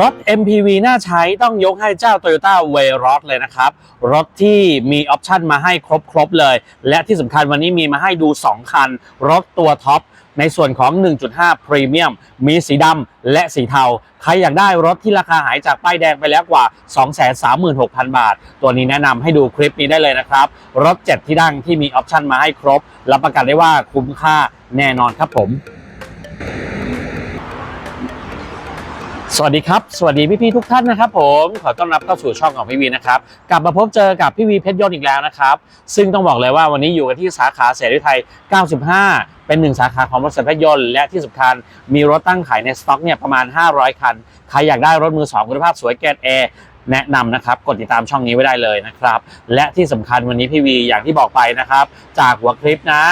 รถ MPV น่าใช้ต้องยกให้เจ้า Toyota w a y r o s เลยนะครับ รถที่มีออปชันมาให้ครบๆเลย และที่สำคัญวันนี้มีมาให้ดู 2 คัน รถตัวท็อปในส่วนของ 1.5 Premium มีสีดำและสีเทา ใครอยากได้รถที่ราคาหายจากป้ายแดงไปแล้วกว่า 236,000 บาท ตัวนี้แนะนำให้ดูคลิปนี้ได้เลยนะครับ รถ 7 ที่ดังที่มีออปชันมาให้ครบ รับประกันได้ว่าคุ้มค่าแน่นอนครับผม สวัสดีครับ สวัสดีพี่ๆทุกท่านนะครับผมขอต้อนรับเข้าสู่ช่องของพี่วีนะครับกลับมาพบเจอกับพี่วีเพชรยนต์อีกแล้วนะครับซึ่งต้องบอกเลยว่าวันนี้อยู่กันที่สาขาเสรีไทย 95 เป็นหนึ่งสาขาของบริษัทเพชรยนต์และที่สำคัญมีรถตั้งขายในสต็อกเนี่ยประมาณ 500 คัน ใครอยากได้รถมือสองคุณภาพสวยแกนแอร์ แนะนำนะครับกดติดตามช่องนี้ไว้ได้เลยนะครับ และที่สำคัญวันนี้พี่วีอย่างที่บอกไปนะครับ จากหัวคลิปนะ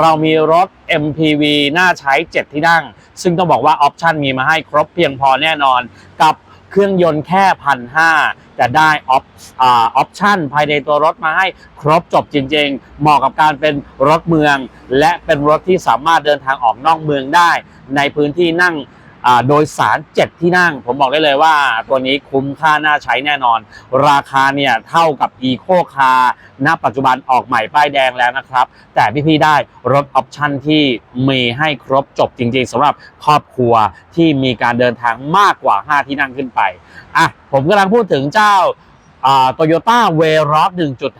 เรามีรถ MPV น่าใช้ 7 ที่นั่ง ซึ่งต้องบอกว่าออปชันมีมาให้ครบเพียงพอแน่นอนกับเครื่องยนต์แค่พันห้าแต่ได้ออปออปชันภายในตัวรถมาให้ครบจบจริง ๆ เหมาะกับการเป็นรถเมือง และเป็นรถที่สามารถเดินทางออกนอกเมืองได้ ในพื้นที่นั่ง โดยสาร 7 ที่นั่ง ผมบอกได้เลยว่าตัวนี้คุ้มค่าน่าใช้แน่นอน ราคาเนี่ยเท่ากับ e c o Car ณ ปัจจุบันออกใหม่ป้ายแดงแล้วนะครับ แต่พี่ๆได้รถออปชันที่มีให้ครบจบจริงๆสำหรับครอบครัวที่มีการเดินทางมากกว่า 5 ที่นั่งขึ้นไปอะผมกำลังพูดถึงเจ้าโตโยต้าเวรอส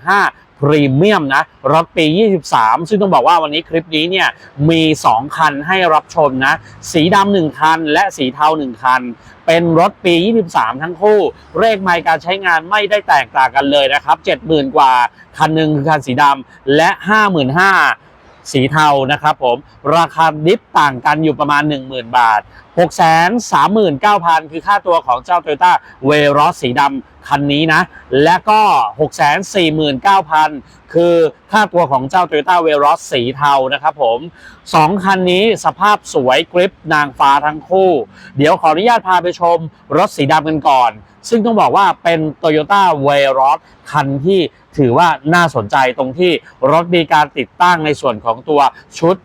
1.5 พรีเมียมนะรถปี 23 ซึ่งต้องบอกว่าวันนี้คลิปนี้เนี่ยมี 2 คันให้รับชมนะสีดำหนึ่งคัน และสีเทาหนึ่งคัน เป็นรถปี 23 ทั้งคู่ เลขไมล์การใช้งานไม่ได้แตกต่างกันเลยนะครับ 70,000 กว่า คันหนึ่งคือคันสีดำและ 55,000 สีเทานะครับผมราคาดิฟต่างกันอยู่ประมาณ 10,000 บาท 639,000 คือค่าตัวของเจ้า Toyota w a y r o s สีดำคันนี้นะ และก็ 649,000 คือค่าตัวของเจ้า Toyota w a y r o s สีเทานะครับผม 2 คันนี้สภาพสวยกริปนางฟ้าทั้งคู่ เดี๋ยวขออนุญาตพาไปชมรถสีดำกันก่อน ซึ่งต้องบอกว่าเป็น Toyota w a r o s คันที่ถือว่าน่าสนใจตรงที่รถมีการติดตั้งในส่วนของตัวชุด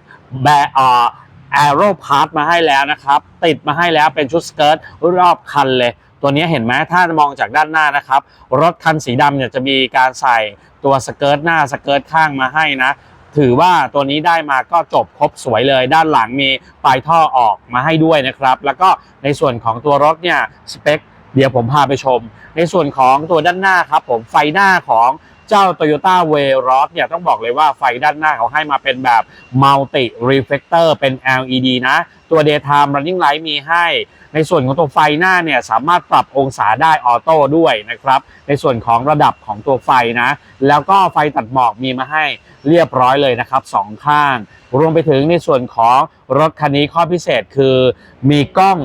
แบอ่าแอโรพาร์ทมาให้แล้วนะครับ ติดมาให้แล้วเป็นชุดสเกิร์ตรอบคันเลย ตัวนี้เห็นไหมถ้ามองจากด้านหน้านะครับ รถคันสีดำเนี่ยจะมีการใส่ตัวสเกิร์ตหน้าสเกิร์ตข้างมาให้นะ ถือว่าตัวนี้ได้มาก็จบครบสวยเลย ด้านหลังมีปลายท่อออกมาให้ด้วยนะครับ แล้วก็ในส่วนของตัวรถเนี่ยสเปค เดี๋ยวผมพาไปชม ในส่วนของตัวด้านหน้าครับผมไฟหน้าของเจ้า Toyota w a y r o s เนี่ยต้องบอกเลยว่าไฟด้านหน้าเขาให้มาเป็นแบบ Multi Reflector เป็น LED นะ ตัว Daytime Running Light มีให้ ในส่วนของตัวไฟหน้าเนี่ยสามารถปรับองศาได้ออโต้ด้วยนะครับ ในส่วนของระดับของตัวไฟนะ แล้วก็ไฟตัดหมอกมีมาให้เรียบร้อยเลยนะครับสองข้างรวมไปถึงในส่วนของรถคันนี้ข้อพิเศษคือมีกล้อง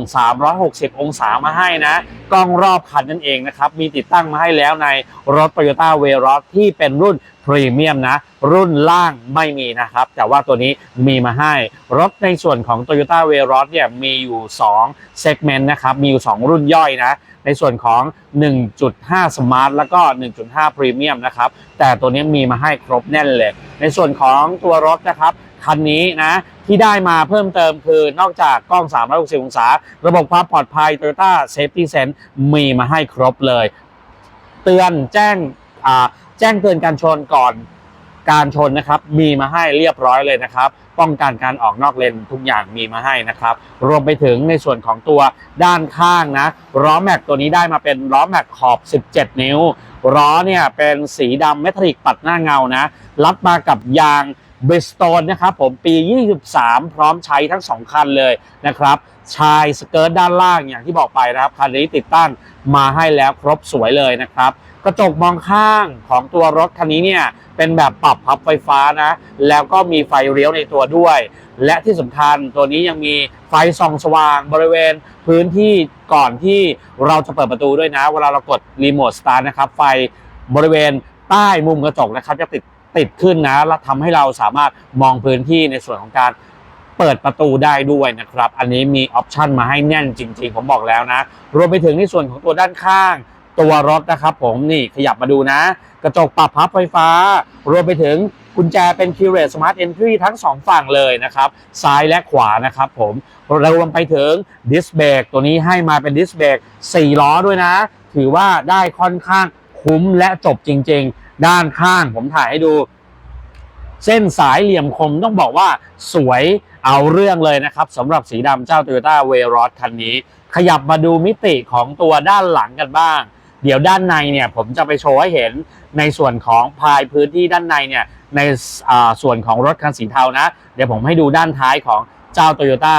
360 องศามาให้นะ กล้องรอบคันนั่นเองนะครับ มีติดตั้งมาให้แล้วในรถ Toyota w a y r o s ที่เป็นรุ่นพรีเมียมนะ รุ่นล่างไม่มีนะครับ แต่ว่าตัวนี้มีมาให้ รถในส่วนของ Toyota w a y r o s เนี่ยมีอยู่2เซกเมนต์นะครับ มีอยู่ 2 รุ่นย่อยนะในส่วนของ 1.5 Smart แล้วก็ 1.5 Premium นะครับ แต่ตัวนี้มีมาให้ครบแน่นเลย ในส่วนของตัวรถนะครับ คันนี้นะที่ได้มาเพิ่มเติมคือนอกจากกล้อง 360 องศา ระบบความปลอดภัย Toyota Safety Sense มีมาให้ครบเลย เตือนแจ้งอ่าแจ้งเตือนการชนก่อนการชนนะครับ มีมาให้เรียบร้อยเลยนะครับ ป้องกันการออกนอกเลนทุกอย่างมีมาให้นะครับ รวมไปถึงในส่วนของตัวด้านข้างนะล้อแม็กตัวนี้ได้มาเป็นล้อแม็กขอบ 17 นิ้วล้อเนี่ยเป็นสีดำเมทัลลิกปัดหน้าเงานะรับมากับยาง บริสโตนนะครับผมปี 23 พร้อมใช้ทั้ง 2 คันเลยนะครับ ชายสเกิร์ตด้านล่างอย่างที่บอกไปนะครับ คันนี้ติดตั้งมาให้แล้วครบสวยเลยนะครับ กระจกมองข้างของตัวรถคันนี้เนี่ย เป็นแบบปรับพับไฟฟ้านะ แล้วก็มีไฟเลี้ยวในตัวด้วย และที่สำคัญตัวนี้ยังมีไฟส่องสว่างบริเวณพื้นที่ก่อนที่เราจะเปิดประตูด้วยนะ เวลาเรากดรีโมทสตาร์ทนะครับไฟบริเวณใต้มุมกระจกนะครับจะติด ติดขึ้นนะแล้วทำให้เราสามารถมองพื้นที่ในส่วนของการเปิดประตูได้ด้วยนะครับ อันนี้มีออปชันมาให้แน่นจริง ๆ ผมบอกแล้วนะ รวมไปถึงในส่วนของตัวด้านข้าง ตัวรถนะครับผมนี่ขยับมาดูนะ กระจกปรับพับไฟฟ้า รวมไปถึงกุญแจเป็น k e y r e s Smart Entry ทั้งสองฝั่งเลยนะครับ ซ้ายและขวานะครับผมรวมไปถึงดิสเบรกตัวนี้ให้มาเป็นดิสเบรก4ล้อด้วยนะ ถือว่าได้ค่อนข้างคุ้มและจบจริง ๆ ด้านข้างผมถ่ายให้ดู เส้นสายเหลี่ยมคมต้องบอกว่าสวยเอาเรื่องเลยนะครับสำหรับสีดำเจ้า Toyota w a y r o s คันนี้ ขยับมาดูมิติของตัวด้านหลังกันบ้าง เดี๋ยวด้านในเนี่ยผมจะไปโชว์ให้เห็นในส่วนของภายพื้นที่ด้านในเนี่ยในส่วนของรถคันสีเทานะ เดี๋ยวผมให้ดูด้านท้ายของเจ้า Toyota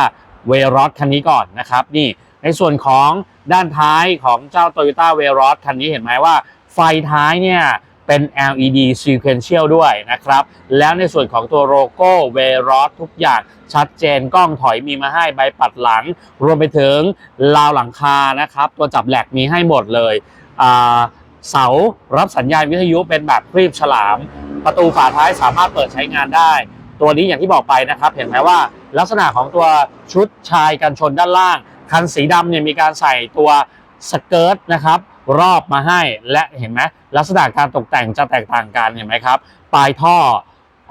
w a y r o s คันนี้ก่อนนะครับนี่ในส่วนของด้านท้ายของเจ้า Toyota w a y r o s คันนี้เห็นไหมว่า ไฟท้ายเนี่ย เป็น LED sequential ด้วยนะครับ แล้วในส่วนของตัวโลโก้ w a y r o s ทุกอย่างชัดเจนกล้องถอยมีมาให้ใบปัดหลัง รวมไปถึงราวหลังคานะครับ ตัวจับแหลกมีให้หมดเลยเสารับสัญญาณวิทยุเป็นแบบครีบฉลาม ประตูฝาท้ายสามารถเปิดใช้งานได้ ตัวนี้อย่างที่บอกไปนะครับ เห็นไหมว่าลักษณะของตัวชุดชายกันชนด้านล่าง คันสีดำเนี่ยมีการใส่ตัวสเกิร์ตนะครับ รอบมาให้ และเห็นไหมลักษณะการตกแต่งจะแตกต่างกันเห็นไหมครับ ปลายท่อ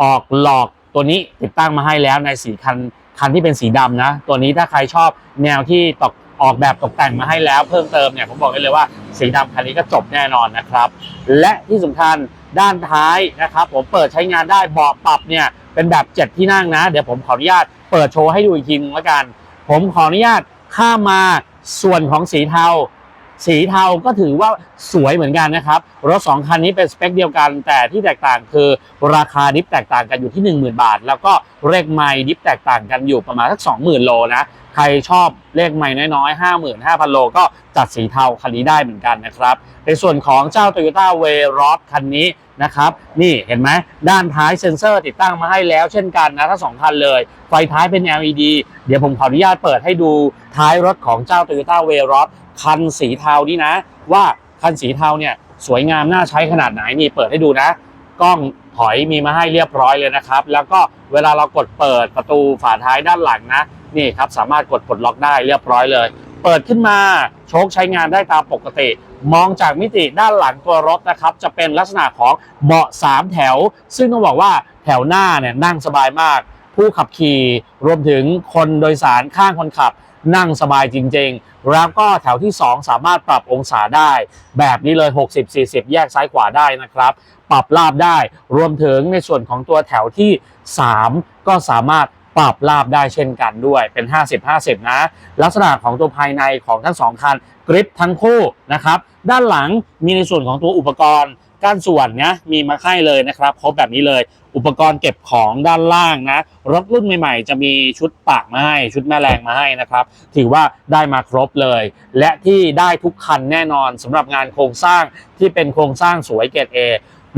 ออกหลอกตัวนี้ติดตั้งมาให้แล้วในสีคันคันที่เป็นสีดำนะ ตัวนี้ถ้าใครชอบแนวที่ตกออกแบบตกแต่งมาให้แล้ว เพิ่มเติมเนี่ยผมบอกได้เลยว่าสีดำคันนี้ก็จบแน่นอนนะครับ และที่สำคัญด้านท้ายนะครับ ผมเปิดใช้งานได้เบาะปรับเนี่ยเป็นแบบ 7 ที่นั่งนะ เดี๋ยวผมขออนุญาตเปิดโชว์ให้ดูอีกทีนึงล้วกัน ผมขออนุญาตข้ามมาส่วนของสีเทา สีเทาก็ถือว่าสวยเหมือนกันนะครับ รถ 2 คันนี้เป็นสเปคเดียวกัน แต่ที่แตกต่างคือราคาดิฟแตกต่างกันอยู่ที่ 10,000 บาท แล้วก็เลขไมล์ดิฟแตกต่างกันอยู่ประมาณสัก 20,000 โลนะใครชอบเลขไมล์น้อยๆ 55,000 โลก็จัดสีเทาคันนี้ได้เหมือนกันนะครับ ในส่วนของเจ้า Toyota w a y r o s คันนี้นะครับ นี่เห็นไหมด้านท้ายเซ็นเซอร์ติดตั้งมาให้แล้วเช่นกันนะทั้งสองคันเลย ไฟท้ายเป็น LED เดี๋ยวผมขออนุญาตเปิดให้ดูท้ายรถของเจ้า Toyota w a y r o s คันสีเทานี่นะ ว่าคันสีเทาเนี่ยสวยงามน่าใช้ขนาดไหนนี่เปิดให้ดูนะ กล้องถอยมีมาให้เรียบร้อยเลยนะครับ แล้วก็เวลาเรากดเปิดประตูฝาท้ายด้านหลังนะนี่ครับสามารถกดปลดล็อกได้เรียบร้อยเลย เปิดขึ้นมาโชคใช้งานได้ตามปกติ มองจากมิติด้านหลังตัวรถนะครับ จะเป็นลักษณะของเบาะ3แถว ซึ่งต้องบอกว่าแถวหน้าเนี่ยนั่งสบายมาก ผู้ขับขี่รวมถึงคนโดยสารข้างคนขับ นั่งสบายจริงๆ แล้วก็แถวที่ 2 สามารถปรับองศาได้ แบบนี้เลย 60-40 แยกซ้ายขวาได้นะครับ ปรับลาบได้ รวมถึงในส่วนของตัวแถวที่ 3 ก็สามารถปรับลาบได้เช่นกันด้วยเป็น 50-50 นะ ลักษณะของตัวภายในของทั้งสองคันกริปทั้งคู่นะครับ ด้านหลังมีในส่วนของตัวอุปกรณ์ ก้านส่วนนะมีมาให้เลยนะครับครบแบบนี้เลย อุปกรณ์เก็บของด้านล่างนะ รถรุ่นใหม่ๆ จะมีชุดปากมาให้ชุดแม่แรงมาให้นะครับ ถือว่าได้มาครบเลย และที่ได้ทุกคันแน่นอนสำหรับงานโครงสร้างที่เป็นโครงสร้างสวยเกรดเอ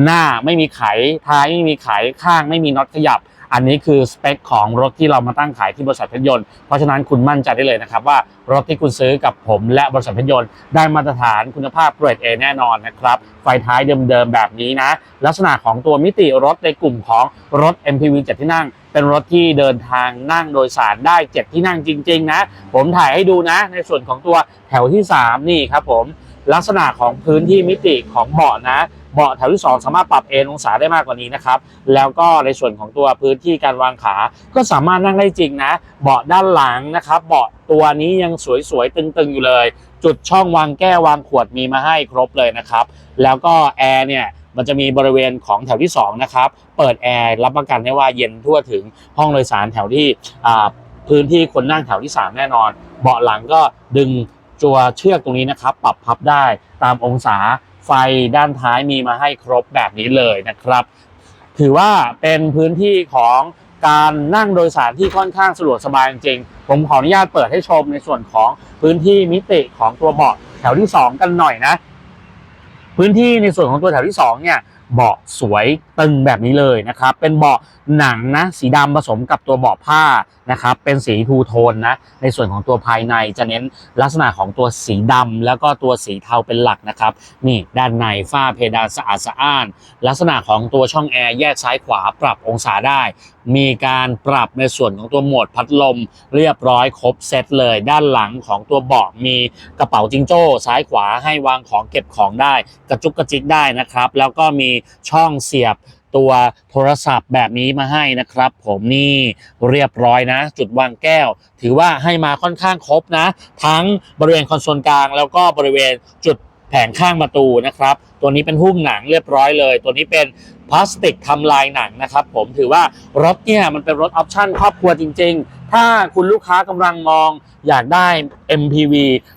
หน้าไม่มีไขท้ายไม่มีไขข้างไม่มีน็อตขยับ อันนี้คือสเปคของรถที่เรามาตั้งขายที่บริษัทเพชรยนต์ เพราะฉะนั้นคุณมั่นใจได้เลยนะครับว่ารถที่คุณซื้อกับผมและบริษัทเพชรยนต์ได้มาตรฐานคุณภาพเกรด A แน่นอนนะครับ ไฟท้ายเดิมๆแบบนี้นะ ลักษณะของตัวมิติรถในกลุ่มของรถ MPV 7ที่นั่ง เป็นรถที่เดินทางนั่งโดยสารได้ 7 ที่นั่งจริง ๆ นะ ผมถ่ายให้ดูนะ ในส่วนของตัวแถวที่ 3 นี่ครับผมลักษณะของพื้นที่มิติของเบาะนะ เบาะแถวที่ 2 สามารถปรับเอนองศาได้มากกว่านี้นะครับ แล้วก็ในส่วนของตัวพื้นที่การวางขา ก็สามารถนั่งได้จริงนะ เบาะด้านหลังนะครับ เบาะตัวนี้ยังสวยๆ ตึงๆ อยู่เลย จุดช่องวางแก้ววางขวดมีมาให้ครบเลยนะครับ แล้วก็แอร์เนี่ยมันจะมีบริเวณของแถวที่ 2 นะครับ เปิดแอร์รับประกันได้ว่าเย็นทั่วถึงห้องโดยสารแถวที่พื้นที่คนนั่งแถวที่ 3 แน่นอน เบาะหลังก็ดึงตัวเชือกตรงนี้นะครับ ปรับพับได้ตามองศา ไฟด้านท้ายมีมาให้ครบแบบนี้เลยนะครับ ถือว่าเป็นพื้นที่ของการนั่งโดยสารที่ค่อนข้างสะดวกสบายจริงๆผมขออนุญาตเปิดให้ชมในส่วนของพื้นที่มิติของตัวเบาะแถวที่ 2 กันหน่อยนะ พื้นที่ในส่วนของตัวแถวที่2เนี่ย เบาะสวยตึงแบบนี้เลยนะครับ เป็นเบาะหนังนะสีดำผสมกับตัวเบาะผ้านะครับ เป็นสีทูโทนนะ ในส่วนของตัวภายในจะเน้นลักษณะของตัวสีดำแล้วก็ตัวสีเทาเป็นหลักนะครับ นี่ด้านในฝ้าเพดานสะอาดสะอ้าน ลักษณะของตัวช่องแอร์แยกซ้ายขวาปรับองศาได้ มีการปรับในส่วนของตัวโหมดพัดลม เรียบร้อยครบเซตเลย ด้านหลังของตัวเบาะมีกระเป๋าจิงโจ้ซ้ายขวาให้วางของเก็บของได้ กระจุกกระจิกได้นะครับ แล้วก็มีช่องเสียบตัวโทรศัพท์แบบนี้มาให้นะครับ ผมนี่เรียบร้อยนะ จุดวางแก้ว ถือว่าให้มาค่อนข้างครบนะ ทั้งบริเวณคอนโซลกลาง แล้วก็บริเวณจุดแผงข้างประตูนะครับ ตัวนี้เป็นหุ้มหนังเรียบร้อยเลย ตัวนี้เป็นพลาสติกทำลายหนังนะครับ ผมถือว่ารถเนี่ยมันเป็นรถออปชั่นครอบครัวจริง ๆ ถ้าคุณลูกค้ากำลังมองอยากได้ MPV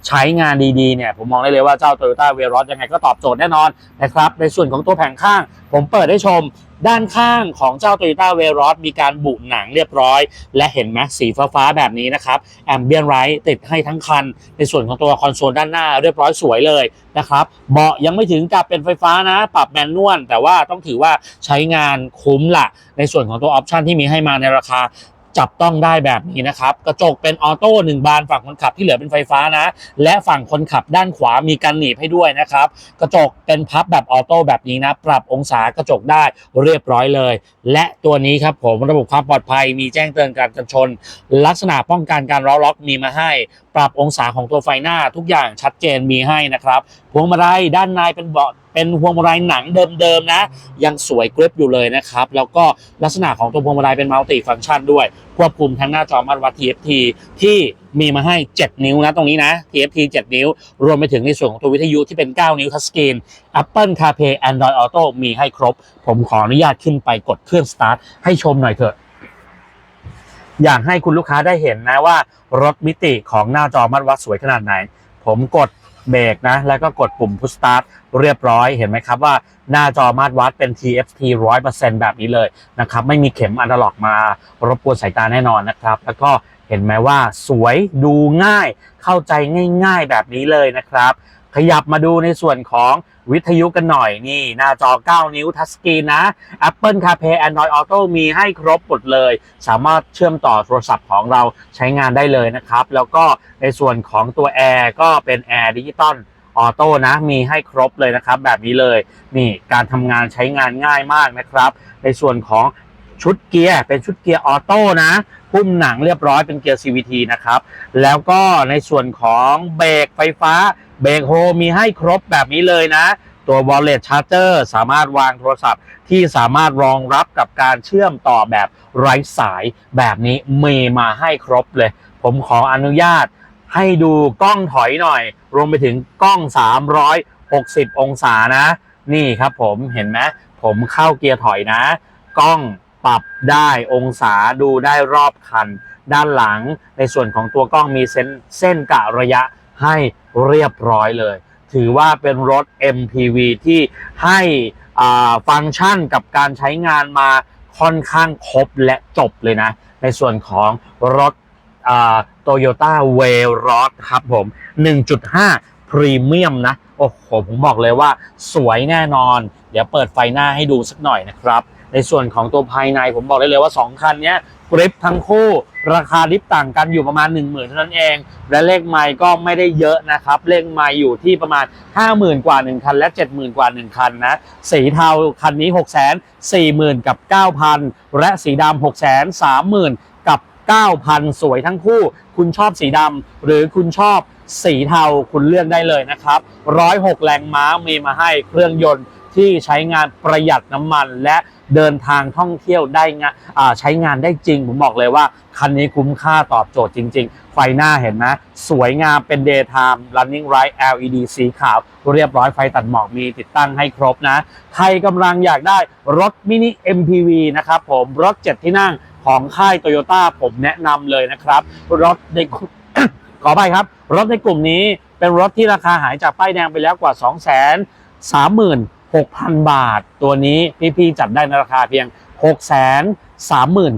ใช้งานดีๆเนี่ยผมมองได้เลยว่าเจ้า Toyota v e r o s ยังไงก็ตอบโจทย์แน่นอนนะครับในส่วนของตัวแผงข้าง ผมเปิดให้ชมด้านข้างของเจ้า Toyota v e r o s มีการบุหนังเรียบร้อย และเห็นไหมสีฟ้าๆแบบนี้นะครับแอมเบียนไรท์ติดให้ทั้งคัน ในส่วนของตัวคอนโซลด้านหน้าเรียบร้อยสวยเลยนะครับเบาะยังไม่ถึงกับเป็นไฟฟ้านะ ปรับแมนนวลแต่ว่าต้องถือว่าใช้งานคุ้มละในส่วนของตัวออปชันที่มีให้มาในราคา จับต้องได้แบบนี้นะครับ กระจกเป็นออโต้หนึ่งบานฝั่งคนขับที่เหลือเป็นไฟฟ้านะ และฝั่งคนขับด้านขวามีกันหนีบให้ด้วยนะครับ กระจกเป็นพับแบบออโต้แบบนี้นะ ปรับองศากระจกได้เรียบร้อยเลย และตัวนี้ครับผมระบบความปลอดภัยมีแจ้งเตือนการกันชน ลักษณะป้องกันการล้อล็อกมีมาให้ ปรับองศาของตัวไฟหน้าทุกอย่างชัดเจนมีให้นะครับ พวงมาลัยด้านในเป็นเบาะเป็นพวงมาลัยหนังเดิมๆนะ ยังสวยกริปอยู่เลยนะครับ แล้วก็ลักษณะของตัวพวงมาลัยเป็นมัลติฟังก์ชันด้วย ควบคุมทั้งหน้าจอมาตรวัด TFT ที่มีมาให้ 7 นิ้วนะตรงนี้นะ TFT 7 นิ้ว รวมไปถึงในส่วนของตัววิทยุที่เป็น 9 นิ้วทัชสกรีน Apple CarPlay Android Auto มีให้ครบ ผมขออนุญาตขึ้นไปกดเครื่องสตาร์ทให้ชมหน่อยเถอะ อยากให้คุณลูกค้าได้เห็นนะว่า รถมิติของหน้าจอมัดวัดสวยขนาดไหน ผมกดเบรกนะ แล้วก็กดปุ่ม push start เรียบร้อยเห็นไหมครับว่าหน้าจอมาตรวัดเป็น TFT 100%แบบนี้เลยนะครับ ไม่มีเข็มอันดล็อกมารบกวนสายตาแน่นอนนะครับ แล้วก็เห็นไหมว่าสวยดูง่ายเข้าใจง่าย ๆ แบบนี้เลยนะครับ ขยับมาดูในส่วนของวิทยุกันหน่อยนี่ หน้าจอ 9 นิ้วทัชสกรีนนะ Apple CarPlay Android Auto มีให้ครบหมดเลย สามารถเชื่อมต่อโทรศัพท์ของเราใช้งานได้เลยนะครับ แล้วก็ในส่วนของตัวแอร์ก็เป็นแอร์ดิจิตอลออโต้นะมีให้ครบเลยนะครับ แบบนี้เลย นี่การทำงานใช้งานง่ายมากนะครับ ในส่วนของชุดเกียร์เป็นชุดเกียร์ออโต้นะพุ่มหนังเรียบร้อยเป็นเกียร์ CVT นะครับ แล้วก็ในส่วนของเบรกไฟฟ้า เบรกโฮมีให้ครบแบบนี้เลยนะ ตัว Wallet Charger สามารถวางโทรศัพท์ ที่สามารถรองรับกับการเชื่อมต่อแบบไร้สายแบบนี้มีมาให้ครบเลย ผมขออนุญาตให้ดูกล้องถอยหน่อย รวมไปถึงกล้อง 360 องศานะ นี่ครับผมเห็นไหมผมเข้าเกียร์ถอยนะ กล้องปรับได้องศาดูได้รอบคัน ด้านหลังในส่วนของตัวกล้องมีเส้นเส้นกะระยะ ให้เรียบร้อยเลย ถือว่าเป็นรถ MPV ที่ให้ฟังก์ชันกับการใช้งานมาค่อนข้างครบและจบเลยนะ ในส่วนของรถโตโยต้าเวลรอสครับผม 1.5 พรีเมียมนะ โอ้โห ผมบอกเลยว่าสวยแน่นอน เดี๋ยวเปิดไฟหน้าให้ดูสักหน่อยนะครับ ในส่วนของตัวภายในผมบอกได้เลยว่า 2 คันนี้กริปทั้งคู่ราคาดิฟต่างกันอยู่ประมาณ 1 0,000เท่านั้นเอง และเลขไมล์ก็ไม่ได้เยอะนะครับ เลขไมล์อยู่ที่ประมาณ 50,000 กว่า 1 คัน และ 70,000 กว่า 1 คันนะ สีเทาคันนี้ 6 4 0 0 0 0 กับ 9,000 และสีดำ6 3 0 0 0 0 กับ 9,000 สวยทั้งคู่ คุณชอบสีดำหรือคุณชอบสีเทาคุณเลือกได้เลยนะครับ 106 แรงม้ามีมาให้เครื่องยนต์ ที่ใช้งานประหยัดน้ำมันและเดินทางท่องเที่ยวได้งาใช้งานได้จริง ผมบอกเลยว่า คันนี้คุ้มค่าตอบโจทย์จริง ๆ ไฟหน้าเห็นไหมสวยงามเป็น daytime running light LED สีขาว เรียบร้อยไฟตัดหมอกมีติดตั้งให้ครบนะ ใครกำลังอยากได้รถมินิ MPV นะครับผมรถ 7 ที่นั่งของค่ายโตโยต้าผมแนะนำเลยนะครับ รถในขอไปครับ รถในกลุ่มนี้เป็นรถที่ราคาหายจากป้ายแดงไปแล้วกว่า2 3 6 0 0 0 6,000 บาท ตัวนี้พี่ๆจัดได้ในราคาเพียง 6 3 9 0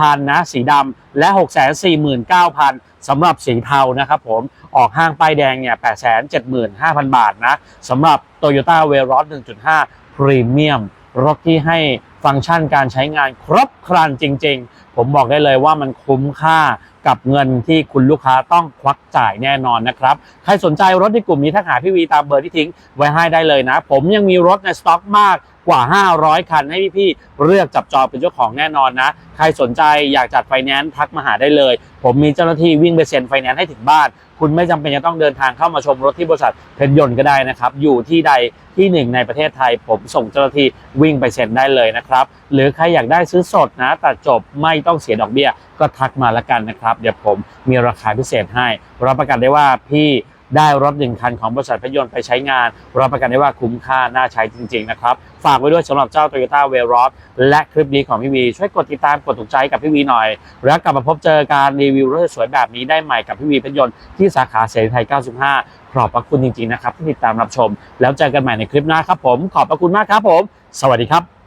0 0 นะ สีดำและ 6 4 9 0 0 0สำหรับสีเทานะครับผมออกห้างป้ายแดงเนี่ย 8 7 5 0 0 0 บาทนะสำหรับ Toyota v e r o s 1.5 Premium รถที่ให้ฟังก์ชันการใช้งานครบครันจริง ๆ ผมบอกได้เลยว่ามันคุ้มค่า กับเงินที่คุณลูกค้าต้องควักจ่ายแน่นอนนะครับ ใครสนใจรถในกลุ่มนี้ถ้าหาพี่วีตามเบอร์ที่ทิ้งไว้ให้ได้เลยนะ ผมยังมีรถในสต็อกมาก กว่า 500 คันให้พี่ๆเลือกจับจองเป็นเจ้าของแน่นอนนะ ใครสนใจอยากจัดไฟแนนซ์ทักมาหาได้เลย ผมมีเจ้าหน้าที่วิ่งไปเซ็นไฟแนนซ์ให้ถึงบ้าน คุณไม่จำเป็นจะต้องเดินทางเข้ามาชมรถที่บริษัทเพชรยนต์ก็ได้นะครับ อยู่ที่ใดที่หนึ่งในประเทศไทย ผมส่งเจ้าหน้าที่วิ่งไปเซ็นได้เลยนะครับ หรือใครอยากได้ซื้อสดนะแต่จบไม่ต้องเสียดอกเบี้ย ก็ทักมาละกันนะครับ เดี๋ยวผมมีราคาพิเศษให้รับประกันได้ว่าพี่ ได้รถหนึ่งคันของบริษัทพยนต์ไปใช้งานรับประกันได้ว่าคุ้มค่าน่าใช้จริง ๆ นะครับ ฝากไว้ด้วยสำหรับเจ้า Toyota v e r o s และคลิปนี้ของพี่วี ช่วยกดติดตามกดถูกใจกับพี่วีหน่อย แล้วกลับมาพบเจอการรีวิวรถสวยแบบนี้ได้ใหม่กับพี่วีพยนต์ที่สาขาเสรีไทย 95 ขอบพระคุณจริงๆนะครับที่ติดตามรับชม แล้วเจอกันใหม่ในคลิปหน้าครับผม ขอบพระคุณมากครับผม สวัสดีครับ